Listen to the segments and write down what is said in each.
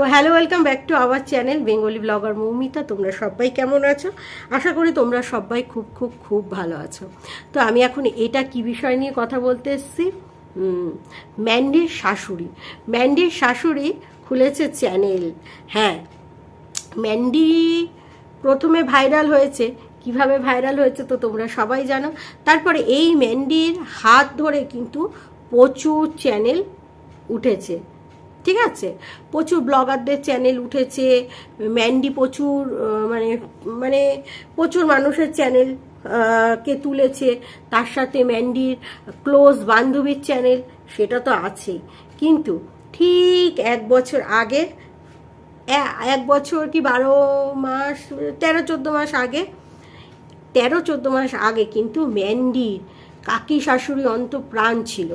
তো hello welcome back to our channel Bengali blogger Moumita তোমরা সবাই কেমন আছো? আশা করি তোমরা সবাই খুব খুব খুব ভালো আছো। তো আমি এখন এটা কি বিষয় নিয়ে কথা বলতে এসেছি? ম্যান্ডির শাশুড়ি। ম্যান্ডির শাশুড়ি খুলেছে চ্যানেল হ্যাঁ ম্যান্ডি প্রথমে ভাইরাল হয়েছে। কীভাবে ভাইরাল হয়েছে তো তোমরা সবাই জানো। তারপরে এই ম্যান্ডির হাত ধরে কিন্তু প্রচুর চ্যানেল উঠেছে। ঠিক আছে? প্রচুর ব্লগারদের চ্যানেল উঠেছে ম্যান্ডি প্রচুর মানে মানে প্রচুর মানুষের চ্যানেল কে তুলেছে। তার সাথে ম্যান্ডির ক্লোজ বান্ধবীর চ্যানেল সেটা তো আছেই কিন্তু ঠিক এক বছর আগে এক বছর কি বারো মাস, তেরো, চোদ্দ মাস আগে, তেরো, চোদ্দ মাস আগে কিন্তু ম্যান্ডির কাকি শাশুড়ি অন্ত প্রাণ ছিল।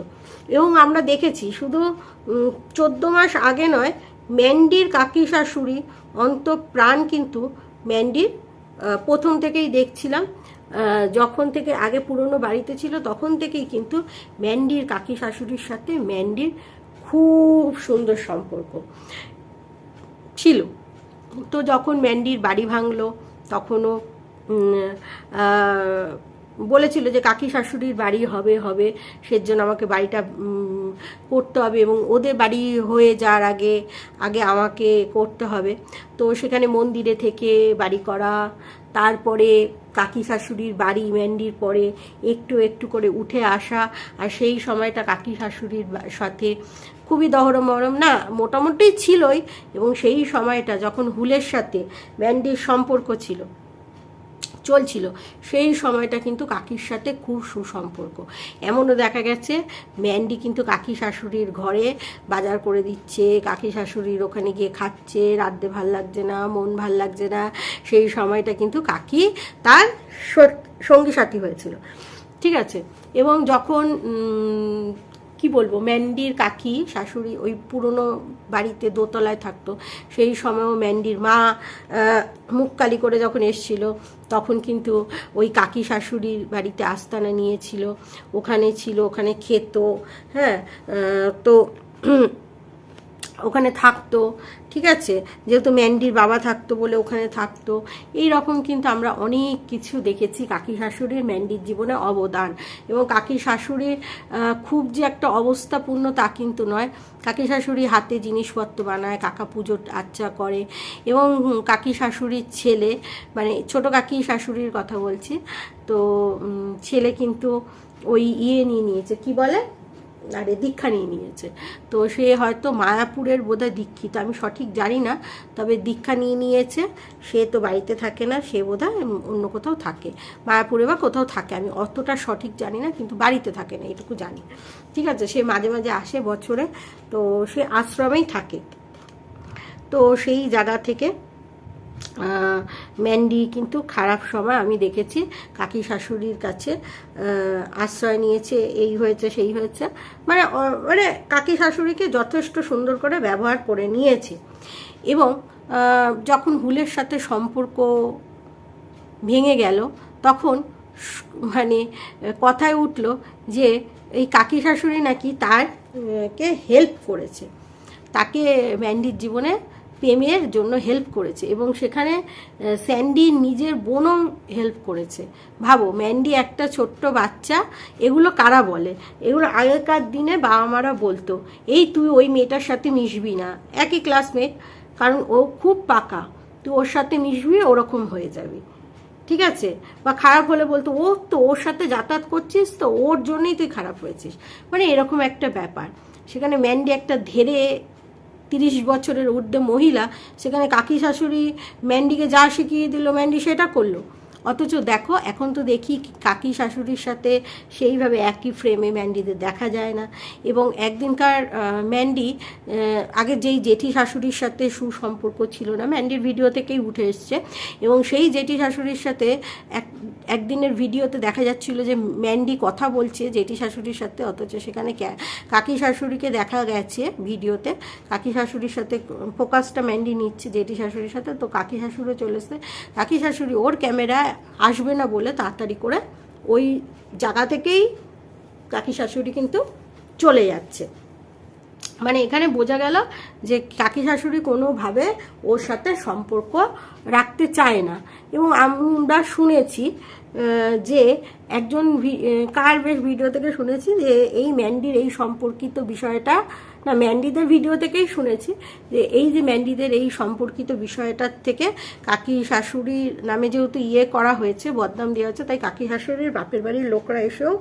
এবং আমরা দেখেছি শুধু চোদ্দ মাস আগে নয়, ম্যান্ডির কাকি শাশুড়ি অন্ত প্রাণ কিন্তু ম্যান্ডির প্রথম থেকেই দেখছিলাম। যখন থেকে আগে পুরনো বাড়িতে ছিল, তখন থেকেই কিন্তু ম্যান্ডির কাকি শাশুড়ির সাথে ম্যান্ডির খুব সুন্দর সম্পর্ক ছিল। তো যখন ম্যান্ডির বাড়ি ভাঙলো, তখনও বলেছিল যে কাকি শাশুড়ির বাড়ি হবে হবে, সেজন্য আমাকে বাড়িটা করতে হবে এবং ওদের বাড়ি হয়ে যাওয়ার আগে আগে আমাকে করতে হবে। তো সেখানে মন্দিরে থেকে বাড়ি করা, তারপরে কাকি শাশুড়ির বাড়ি ম্যান্ডির পরে একটু একটু করে উঠে আসা, আর সেই সময়টা কাকি শাশুড়ির সাথে খুবই দহরম মহরম না, মোটামুটি ছিলই এবং সেই সময়টা যখন হুলের সাথে ম্যান্ডির সম্পর্ক ছিল। চলছিল। সেই সময়টা কিন্তু কাকির সাথে খুব সুসম্পর্ক। এমনও দেখা গেছে, ম্যান্ডি কিন্তু কাকি শাশুড়ির ঘরে বাজার করে দিচ্ছে, কাকি শাশুড়ির ওখানে গিয়ে খাচ্ছে, রাঁধতে ভালো লাগছে না, মন ভালো লাগছে না। সেই সময়টা কিন্তু কাকি তার সঙ্গী সাথী হয়েছিল। ঠিক আছে? এবং যখন কি বলব ম্যান্ডির কাকি, শাশুড়ি ওই পুরনো বাড়িতে দোতলায় থাকতো, সেই সময়ও ম্যান্ডির মা মুখ কালি করে যখন এসছিল, তখন কিন্তু ওই কাকি শাশুড়ির বাড়িতে আস্তানা নিয়েছিল, ওখানে ছিল, ওখানে খেত হ্যাঁ তো ওখানে থাকতো, ঠিক আছে? যেহেতু ম্যান্ডির বাবা থাকতো বলে ওখানে থাকতো। এই রকম কিন্তু আমরা অনেক কিছু দেখেছি কাকি শাশুড়ির ম্যান্ডির জীবনে অবদান। এবং কাকি শাশুড়ির খুব যে একটা অবস্থাপূর্ণ তা কিন্তু নয়। কাকি শাশুড়ি হাতে জিনিসপত্র বানায়, কাকা পুজো আচ্চা করে। এবং কাকি শাশুড়ির ছেলে মানে ছোট কাকি শাশুড়ির কথা বলছি, তো ছেলে কিন্তু ওই ইয়ে নিয়ে নিয়েছে, কি বলে? আরে দীক্ষা নিয়ে নিয়েছে। তো সে হয়তো মায়াপুরের বোধহয় দীক্ষিত, আমি সঠিক জানি না, তবে দীক্ষা নিয়ে নিয়েছে। সে তো বাড়িতে থাকে না, সে বোধহয় অন্য কোথাও থাকে। মায়াপুরে বা কোথাও থাকে, আমি অতটা সঠিক জানি না, কিন্তু বাড়িতে থাকে না, এটুকু জানি। ঠিক আছে, সে মাঝে মাঝে আসে বছরে, তো সে আশ্রমেই থাকে। তো সেই জায়গা থেকে ম্যান্ডি কিন্তু খারাপ সময় আমি দেখেছি। কাকি শাশুড়ির কাছে আশ্রয় নিয়েছে, এই হয়েছে, সেই হয়েছে। মানে মানে কাকি শাশুড়িকে যথেষ্ট সুন্দর করে ব্যবহার করে নিয়েছে। এবং যখন হুলের সাথে সম্পর্ক ভেঙে গেল, তখন মানে কথায় উঠল যে, এই কাকি শাশুড়ি নাকি তার কে হেল্প করেছে। তাকে ম্যান্ডির জীবনে প্রেমের জন্য হেল্প করেছে এবং সেখানে স্যান্ডি নিজের বোনও হেল্প করেছে। ভাবো ম্যান্ডি একটা ছোট্ট বাচ্চা, এগুলো কারা বলে? এগুলো আগেকার দিনে বাবা মারা বলতো, এই তুই ওই মেয়েটার সাথে মিশবি না। একই ক্লাসমেট কারণ ও খুব পাকা তুই ওর সাথে মিশবি, ওরকম হয়ে যাবি। ঠিক আছে? বা খারাপ হলে বলতো, ও তো ওর সাথে যাতায়াত করছিস তো, ওর জন্যই তুই খারাপ হয়েছিস। মানে এরকম একটা ব্যাপার। সেখানে ম্যান্ডি একটা ধেরে তিরিশ বছরের ঊর্ধ্বে মহিলা সেখানে কাকি শাশুড়ি ম্যান্ডিকে যা শিখিয়ে দিল ম্যান্ডি সেটা করল। অথচ দেখো, এখন তো দেখি কাকি শাশুড়ির সাথে সেইভাবে একই ফ্রেমে ম্যান্ডিদের দেখা যায় না। এবং একদিনকার ম্যান্ডি আগে যেই জেঠি শাশুড়ির সাথে সুসম্পর্ক ছিল না ম্যান্ডির ভিডিও থেকেই উঠে এসছে। এবং সেই জেঠি শাশুড়ির সাথে এক, একদিনের ভিডিওতে দেখা যাচ্ছিল যে ম্যান্ডি কথা বলছে জেঠি শাশুড়ির সাথে, অথচ সেখানে কাকি শাশুড়িকে দেখা গেছে ভিডিওতে কাকি শাশুড়ির সাথে ফোকাসটা ম্যান্ডি নিচ্ছে জেঠি শাশুড়ির সাথে, তো কাকি শাশুড়ি চলে এসছে। কাকি শাশুড়ি ওর ক্যামেরায় আসবে না বলে তাড়াতাড়ি করে ওই জায়গা থেকেই কাকি শাশুড়ি কিন্তু চলে যাচ্ছে। মানে এখানে বোঝা গেল যে কাকি শাশুড়ি কোনোভাবে ওর সাথে সম্পর্ক রাখতে চায় না। এবং আমরা শুনেছি যে একজন কার বেশ ভিডিও থেকে শুনেছি যে এই ম্যান্ডির এই সম্পর্কিত বিষয়টা না, ম্যান্ডিদের ভিডিও থেকেই শুনেছি যে এই যে ম্যান্ডিদের এই সম্পর্কিত বিষয়টার থেকে কাকি শাশুড়ির নামে যেহেতু ইয়ে করা হয়েছে, বদনাম দেওয়া হয়েছে, তাই কাকি শাশুড়ির বাপের বাড়ির লোকরা এসেও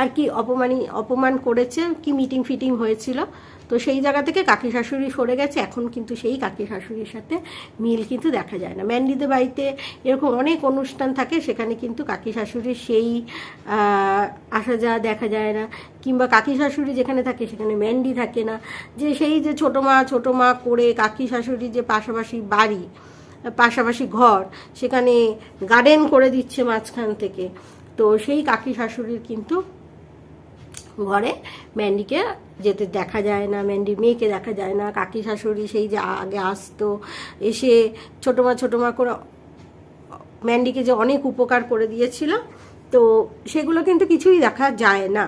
আর কি অপমানি, অপমান করেছে, কি মিটিং ফিটিং হয়েছিল। তো সেই জায়গা থেকে কাকি শাশুড়ি সরে গেছে। এখন কিন্তু সেই কাকি শাশুড়ির সাথে মিল কিন্তু দেখা যায় না। ম্যান্ডিদের বাড়িতে এরকম অনেক অনুষ্ঠান থাকে, সেখানে কিন্তু কাকি শাশুড়ির সেই আসা যাওয়া দেখা যায় না। কিংবা কাকি শাশুড়ি যেখানে থাকে, সেখানে ম্যান্ডি থাকে না। যে সেই যে ছোটো মা ছোটো মা করে কাকি শাশুড়ি যে পাশাপাশি বাড়ি, পাশাপাশি ঘর, সেখানে গার্ডেন করে দিচ্ছে মাঝখান থেকে। তো সেই কাকি শাশুড়ির কিন্তু ঘরে। ম্যান্ডিকে যেতে দেখা যায় না ম্যান্ডির মেয়েকে দেখা যায় না, কাকি শাশুড়ি সেই যে আগে আসতো, এসে ছোটো মা ছোটো মা করে ম্যান্ডিকে যে অনেক উপকার করে দিয়েছিল, তো সেগুলো কিন্তু কিছুই দেখা যায় না।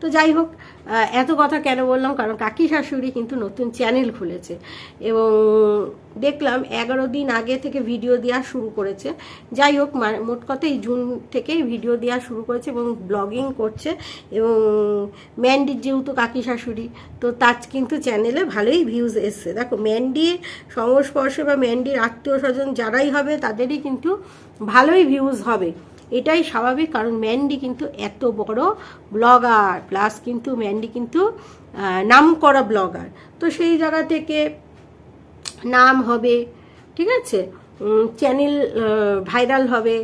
তো যাই হোক এত কথা কেন বললাম? কারণ কাকি শাশুড়ি কিন্তু নতুন চ্যানেল খুলেছে। এবং দেখলাম এগারো দিন আগে থেকে ভিডিও দেওয়া শুরু করেছে। যাই হোক মোট কথা এই জুন থেকেই ভিডিও দেওয়া শুরু করেছে এবং ব্লগিং করছে। এবং ম্যান্ডির যেহেতু কাকি শাশুড়ি, তো তার কিন্তু চ্যানেলে ভালোই ভিউজ এসছে। দেখো ম্যান্ডির সংস্পর্শে বা ম্যান্ডির আত্মীয় স্বজন যারাই হবে, তাদেরই কিন্তু ভালোই ভিউজ হবে। এটাই স্বাভাবিক, কারণ ম্যান্ডি কিন্তু এত বড় ব্লগার, প্লাস কিন্তু ম্যান্ডি কিন্তু নাম করা ব্লগার। তো সেই জায়গা থেকে নাম হবে, ঠিক আছে? চ্যানেল ভাইরাল হবে।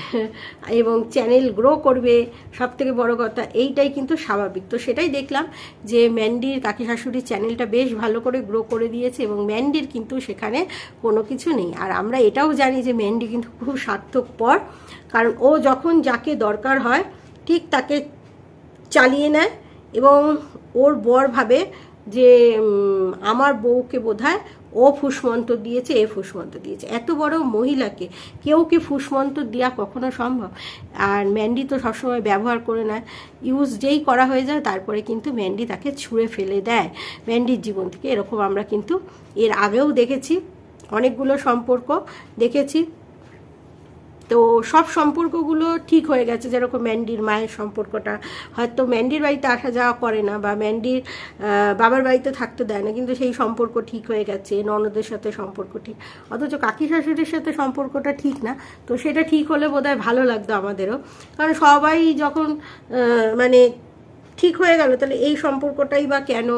এবং চ্যানেল গ্রো করবে সব থেকে বড় কথা এইটাই কিন্তু স্বাভাবিক। তো সেটাই দেখলাম যে ম্যান্ডির কাকি শাশুড়ির চ্যানেলটা বেশ ভালো করে গ্রো করে দিয়েছে এবং ম্যান্ডির কিন্তু সেখানে কোনো কিছু নেই। আর আমরা এটাও জানি যে ম্যান্ডি কিন্তু খুব স্বার্থপর কারণ ও যখন যাকে দরকার হয়, ঠিক তাকে চালিয়ে নেয় এবং ওর বর ভাবে যে আমার বউকে বোধহয় ও ফুসমন্ত দিয়েছে, এ ফুসমন্ত দিয়েছে। এত বড় মহিলাকে কেউ কি ফুসমন্ত দেওয়া কখনো সম্ভব? আর ম্যান্ডি তো সবসময় ব্যবহার করে না ইউজ যেই করা হয়ে যায়, তারপরে কিন্তু ম্যান্ডি তাকে ছুঁড়ে ফেলে দেয়। ম্যান্ডির জীবন থেকে এরকম আমরা কিন্তু এর আগেও দেখেছি, অনেকগুলো সম্পর্ক দেখেছি। তো সব সম্পর্কগুলো ঠিক হয়ে গেছে, যেরকম ম্যান্ডির মায়ের সম্পর্কটা। হয়তো ম্যান্ডির বাড়িতে আসা যাওয়া করে না বা ম্যান্ডির বাবার বাড়িতে থাকতে দেয় না, কিন্তু সেই সম্পর্ক ঠিক হয়ে গেছে, ননদের সাথে সম্পর্ক ঠিক। অথচ কাকি শাশুড়ির সাথে সম্পর্কটা ঠিক না, তো সেটা ঠিক হলে বোধহয় ভালো লাগতো আমাদেরও। কারণ সবাই যখন মানে ঠিক হয়ে গেল, তাহলে এই সম্পর্কটাই বা কেন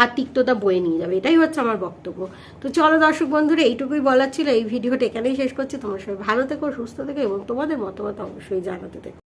আর তিক্ততা বয়ে নিয়ে যাবে। এটাই হচ্ছে আমার বক্তব্য। তো চলো দর্শক বন্ধুরা, এইটুকুই বলার ছিল। এই ভিডিওটা এখানেই শেষ করছি। তোমার সবাই ভালো থেকো, সুস্থ থেকো এবং তোমাদের মতামত অবশ্যই জানাতে থেকো।